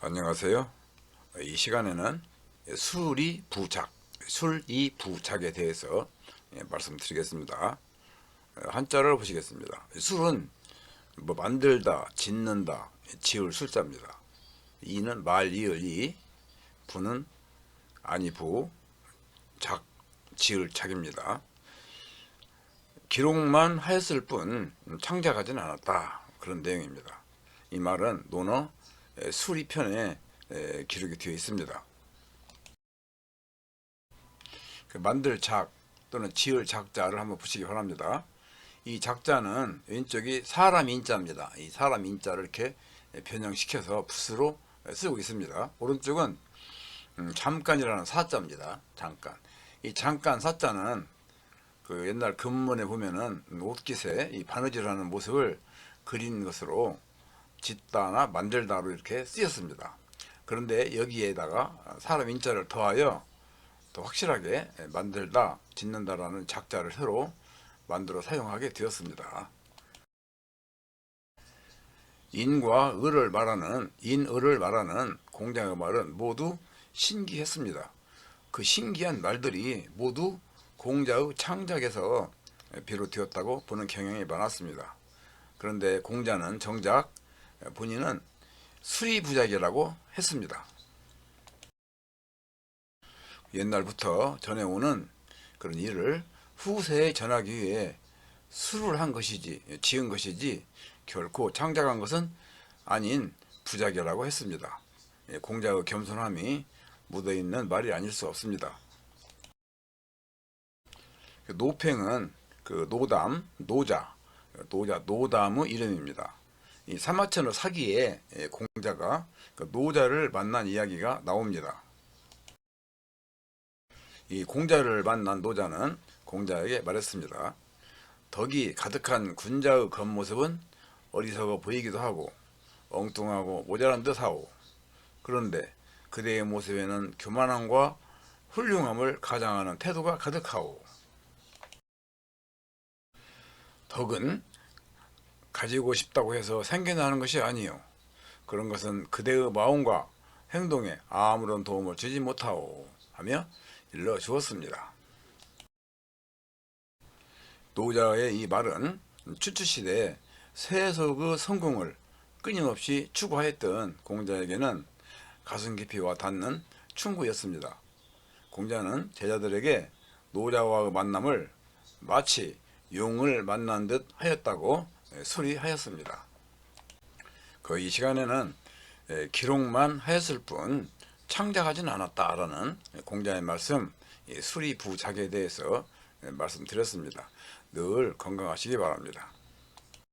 안녕하세요. 이 시간에는 술이 부작, 술이 부작에 대해서 예, 말씀드리겠습니다. 어, 한자를 보시겠습니다. 술은 뭐 만들다, 짓는다, 지을 술자입니다. 이는 말, 이을, 이, 부는 아니 부, 작, 지을 작입니다. 기록만 하였을 뿐 창작하지는 않았다. 그런 내용입니다. 이 말은 논어 에, 수리편에 에, 기록이 되어 있습니다. 그 만들 작 또는 지을 작자를 한번 보시기 바랍니다. 이 작자는 왼쪽이 사람 인자입니다. 이 사람 인자를 이렇게 변형시켜서 붓으로 쓰고 있습니다. 오른쪽은 음, 잠깐이라는 사자입니다. 잠깐. 이 잠깐 사자는 그 옛날 금문에 보면은 옷깃에 이 바느질하는 모습을 그린 것으로 짓다나 만들다로 이렇게 쓰였습니다. 그런데 여기에다가 사람 인자를 더하여 더 확실하게 만들다, 짓는다라는 작자를 새로 만들어 사용하게 되었습니다. 인과 을을 말하는 인을을 말하는 공장의 말은 모두 신기했습니다. 그 신기한 말들이 모두 공자의 창작에서 비롯되었다고 보는 경향이 많았습니다. 그런데 공자는 정작 본인은 수리부작이라고 했습니다. 옛날부터 전해오는 그런 일을 후세에 전하기 위해 수를 한 것이지 지은 것이지 결코 창작한 것은 아닌 부작이라고 했습니다. 예, 공자의 겸손함이 묻어 있는 말이 아닐 수 없습니다. 그 노팽은 그 노담, 노자, 노자, 노담의 이름입니다. 이 사마천의 사기에 예, 공자가 그 노자를 만난 이야기가 나옵니다. 이 공자를 만난 노자는 공자에게 말했습니다. 덕이 가득한 군자의 겉모습은 어리석어 보이기도 하고 엉뚱하고 모자란 듯하오. 그런데 그대의 모습에는 교만함과 훌륭함을 가장하는 태도가 가득하오. 덕은 가지고 싶다고 해서 생겨나는 것이 아니요. 그런 것은 그대의 마음과 행동에 아무런 도움을 주지 못하오. 하며 일러 주었습니다. 노자의 이 말은 추추시대 세속의 성공을 끊임없이 추구하였던 공자에게는 가슴 깊이 와 닿는 충고였습니다. 공자는 제자들에게 노자와의 만남을 마치 용을 만난 듯 하였다고 수리하였습니다. 그 이 시간에는 기록만 하였을 뿐 창작하지는 않았다라는 공자의 말씀 수리부작에 대해서 말씀드렸습니다. 늘 건강하시기 바랍니다.